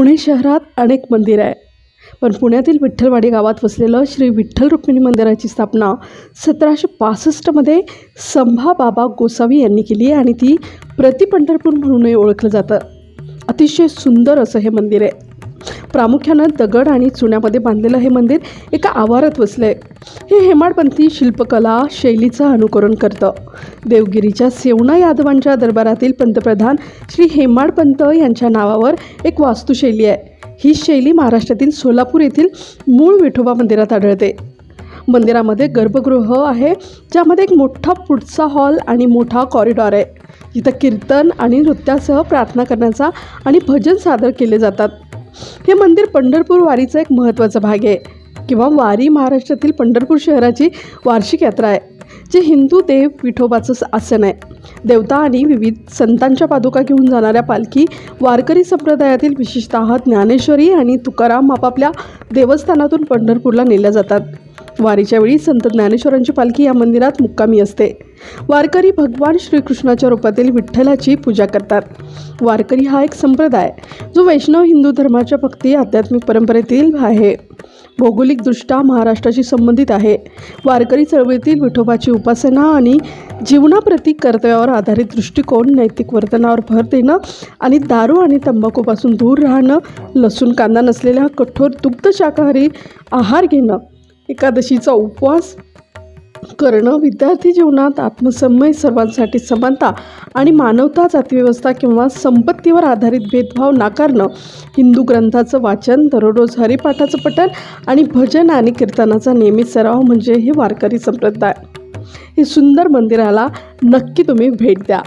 पुणे शहरात अनेक मंदिरं आहे पण पुण्यातील विठ्ठलवाडी गावात वसलेलं श्री विठ्ठल रुक्मिणी मंदिराची स्थापना सतराशे पासष्टमध्ये संभाबाबा गोसावी यांनी केली आहे आणि ती प्रतिपंढरपूर म्हणूनही ओळखलं जातं. अतिशय सुंदर असं हे मंदिर आहे. प्रामुख्यानं दगड आणि चुन्यामध्ये बांधलेलं हे मंदिर एका आवारात वसलं आहे हे हेमाडपंथी शिल्पकला शैलीचं अनुकरण करतं. देवगिरीच्या सेवणा यादवांच्या दरबारातील पंतप्रधान श्री हेमाडपंत यांच्या नावावर एक वास्तुशैली आहे. ही शैली महाराष्ट्रातील सोलापूर येथील मूळ विठोबा मंदिरात आढळते. मंदिरामध्ये गर्भगृह आहे ज्यामध्ये एक मोठा पुढचा हॉल आणि मोठा कॉरिडॉर आहे. इथं कीर्तन आणि नृत्यासह प्रार्थना करण्याचा आणि भजन सादर केले जातात. हे मंदिर पंढरपूर वारीचा एक महत्त्वाचा भाग आहे किंवा वारी महाराष्ट्रातील पंढरपूर शहराची वार्षिक यात्रा आहे जे हिंदू देव विठोबाचं स- आसन आहे. देवता आणि विविध संतांच्या पादुका घेऊन जाणाऱ्या पालखी वारकरी संप्रदायातील विशेषतः ज्ञानेश्वरी आणि तुकाराम आपापल्या देवस्थानातून पंढरपूरला नेल्या जातात. वारीच्या वेळी संत ज्ञानेश्वरांची पालखी या मंदिरात मुक्कामी असते. वारकरी भगवान श्रीकृष्णाच्या रूपातील विठ्ठलाची पूजा करतात. वारकरी हा एक संप्रदाय जो वैष्णव हिंदू धर्माच्या भक्ती आध्यात्मिक परंपरेतील आहे. भौगोलिकदृष्ट्या महाराष्ट्राशी संबंधित आहे. वारकरी चळवळीतील विठोबाची उपासना आणि जीवनाप्रती कर्तव्यावर आधारित दृष्टिकोन नैतिक वर्तनावर भर देणं आणि दारू आणि तंबाखूपासून दूर राहणं लसूण कांदा नसलेला कठोर दुग्ध शाकाहारी आहार घेणं एकादशीचा उपवास करणं विद्यार्थी जीवनात आत्मसन्मय सर्वांसाठी समानता आणि मानवता जातीव्यवस्था किंवा संपत्तीवर आधारित भेदभाव नाकारणं हिंदू ग्रंथाचं वाचन दररोज हरिपाठाचं पठण आणि भजन आणि कीर्तनाचा नियमित सराव म्हणजे हे वारकरी संप्रदाय. हे सुंदर मंदिराला नक्की तुम्ही भेट द्या.